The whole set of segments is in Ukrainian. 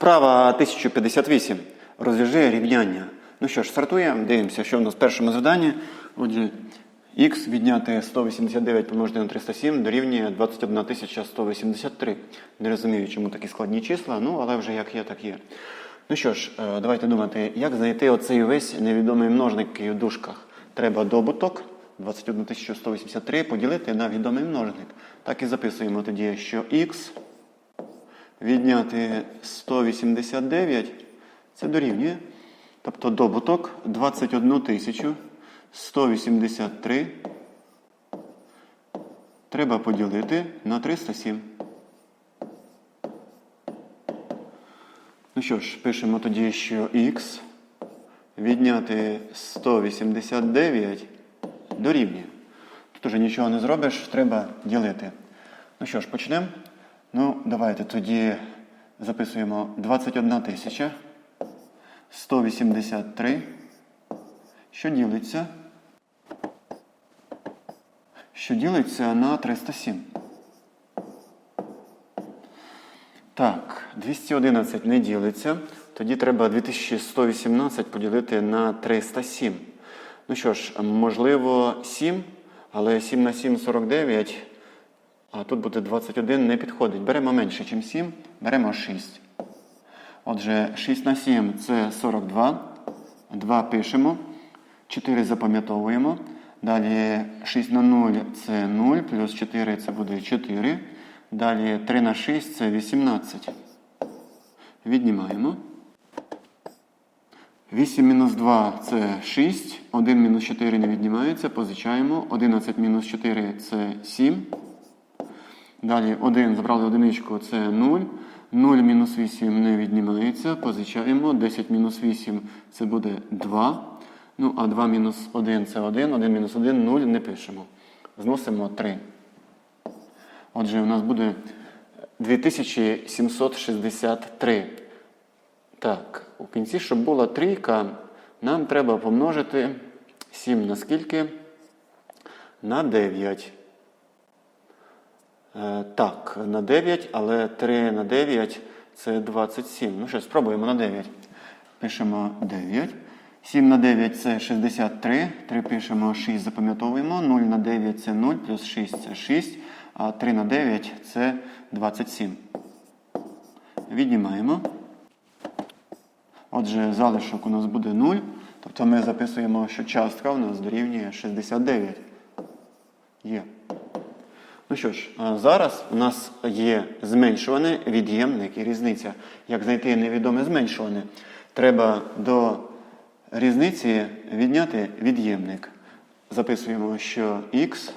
Вправа 1058. Розв'яжи рівняння. Ну що ж, стартуємо, дивимося, що в нас в першому заданні. Отже, х відняти 189 помножити на 307 дорівнює 21 183. Не розумію, чому такі складні числа, ну але вже як є, так є. Ну що ж, е, давайте думати, як знайти оцей весь невідомий множник який в дужках. Треба добуток 21 183 поділити на відомий множник. Так і записуємо тоді, що х відняти 189 це дорівнює. Тобто добуток 21 тисячу 183 треба поділити на 307. Ну що ж, пишемо тоді, що х відняти 189 дорівнює. Тут уже нічого не зробиш, треба ділити. Ну що ж, почнемо. Ну, давайте тоді записуємо 21 тисяча 183, що ділиться, що ділиться на 307. Так, 211 не ділиться. Тоді треба 2118 поділити на 307. Ну що ж, можливо, 7, але 7 на 7 49, а тут буде 21 не підходить. Беремо менше, ніж 7, беремо 6. Отже, 6 на 7 це 42. 2 пишемо. 4 запам'ятовуємо. Далі 6 на 0 це 0, плюс 4 це буде 4. Далі 3 на 6 це 18. Віднімаємо. 8 мінус 2 це 6. 1 мінус 4 не віднімається. Позичаємо. 11 мінус 4 це 7. Далі 1 забрали одиничку, це 0. 0 мінус 8 не віднімається. Позичаємо. 10 мінус 8 це буде 2. Ну, а 2 мінус 1 це 1. 1 мінус 1 0 не пишемо. Зносимо 3. Отже, у нас буде 2763. Так, у кінці, щоб була трійка, нам треба помножити 7 на скільки? На 9. Е, так, на 9, але 3 на 9 це 27. Ну що, спробуємо на 9. Пишемо 9. 7 на 9 це 63. 3 пишемо 6, запам'ятовуємо. 0 на 9 це 0, плюс 6 це 6. А 3 на 9 це 27. Віднімаємо. Отже, залишок у нас буде 0. Тобто ми записуємо, що частка у нас дорівнює 69. Є. Ну що ж, зараз у нас є зменшуване, від'ємник і різниця. Як знайти невідоме зменшуване? Треба до різниці відняти від'ємник. Записуємо, що х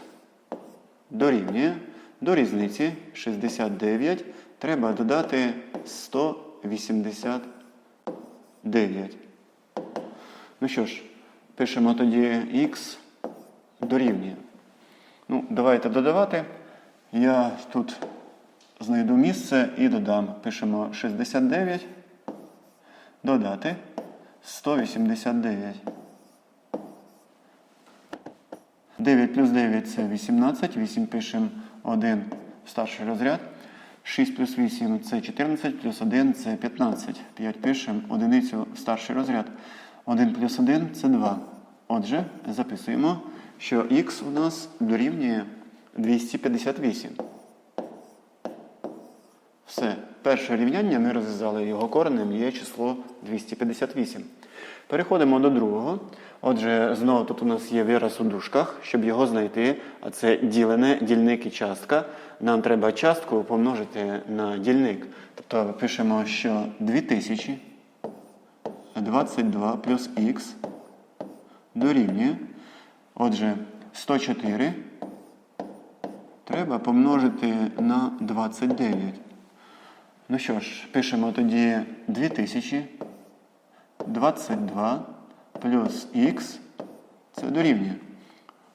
дорівнює до різниці 69. Треба додати 189. Ну що ж, пишемо тоді х дорівнює. Ну, давайте додавати. Я тут знайду місце і додам. Пишемо 69. Додати 189. 9 плюс 9 це 18. 8 пишемо 1 в старший розряд. 6 плюс 8 це 14, плюс 1 це 15. 5 пишемо одиницю старший розряд. 1 плюс 1 це 2. Отже, записуємо, що х у нас дорівнює 258. Все. Перше рівняння ми розв'язали його коренем є число 258. Переходимо до другого. Отже, знову тут у нас є вираз у дужках, щоб його знайти, а це ділене, дільник і частка. Нам треба частку помножити на дільник. Тобто пишемо, що 2022 плюс х дорівнює. Отже, 104 треба помножити на 29. Ну що ж, пишемо тоді 2022 плюс х це дорівнює.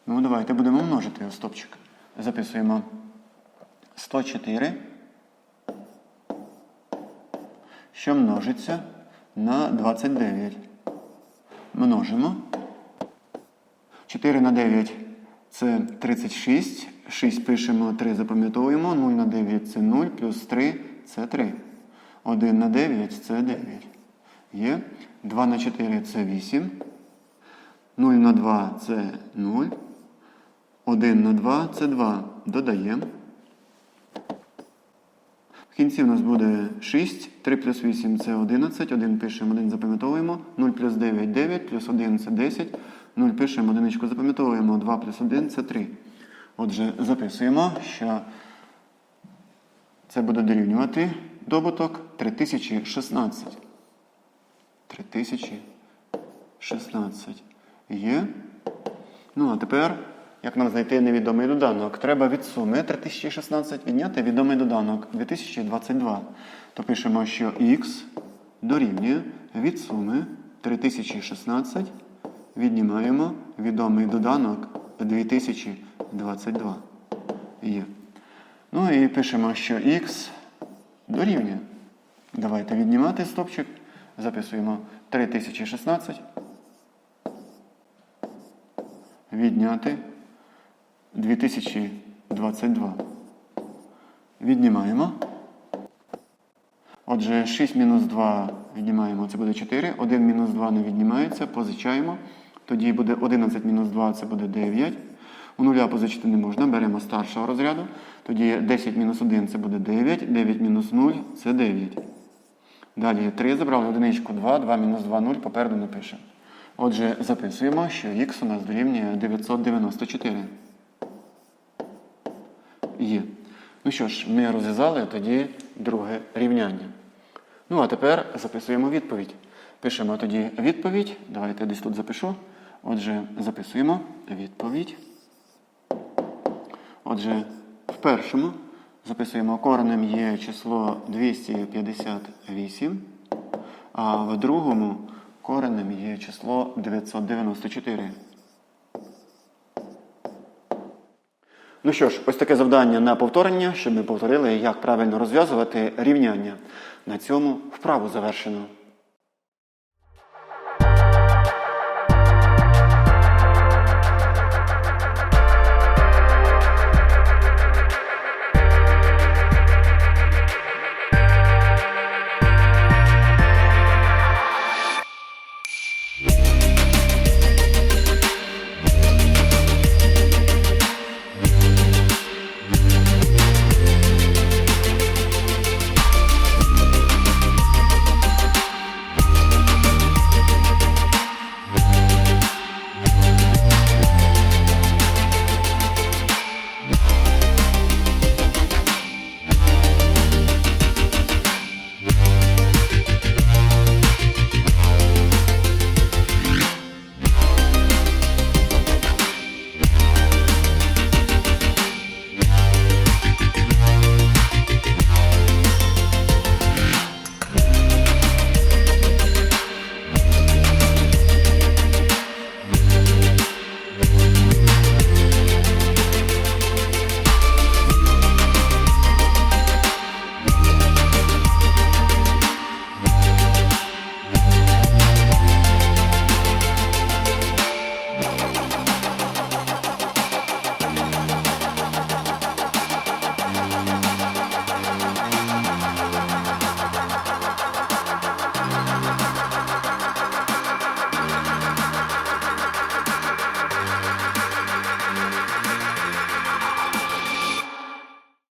Ну, давайте будемо множити стопчик. Записуємо 104, що множиться на 29. Множимо. 4 на 9 це 36. 6 пишемо, 3 запам'ятовуємо. 0 на 9 це 0, плюс 3 це 3. 1 на 9 це 9. Є. 2 на 4 це 8. 0 на 2 це 0. 1 на 2 це 2. Додаємо. В кінці у нас буде 6, 3 плюс 8 це 11, 1 пишемо, 1 запам'ятовуємо, 0 плюс 9 9, плюс 1 це 10, 0 пишемо, одиничку запам'ятовуємо, 2 плюс 1 це 3. Отже, записуємо, що це буде дорівнювати добуток 3016. 3016 є. Ну, а тепер, як нам знайти невідомий доданок? Треба від суми 3016 відняти відомий доданок 2022. То пишемо, що х дорівнює від суми 3016 віднімаємо відомий доданок 2022. Є. Ну і пишемо, що х дорівнює. Давайте віднімати стопчик. Записуємо 3016. Відняти 2022. Віднімаємо. Отже, 6 мінус 2 віднімаємо, це буде 4. 1 мінус 2 не віднімається, позичаємо. Тоді буде 11 мінус 2, це буде 9. У нуля позичити не можна, беремо старшого розряду. Тоді 10 мінус 1 це буде 9, 9 мінус 0 це 9. Далі 3 забрали одиничку 2, 2 мінус 2, 0, попереду напишемо. Отже, записуємо, що х у нас дорівнює 994. Є. Ну що ж, ми розв'язали тоді друге рівняння. Ну, а тепер записуємо відповідь. Пишемо тоді відповідь. Давайте десь тут запишу. Отже, записуємо відповідь. Отже, в першому записуємо коренем є число 258, а в другому коренем є число 994. Ну що ж, ось таке завдання на повторення, щоб ми повторили, як правильно розв'язувати рівняння. На цьому вправу завершено.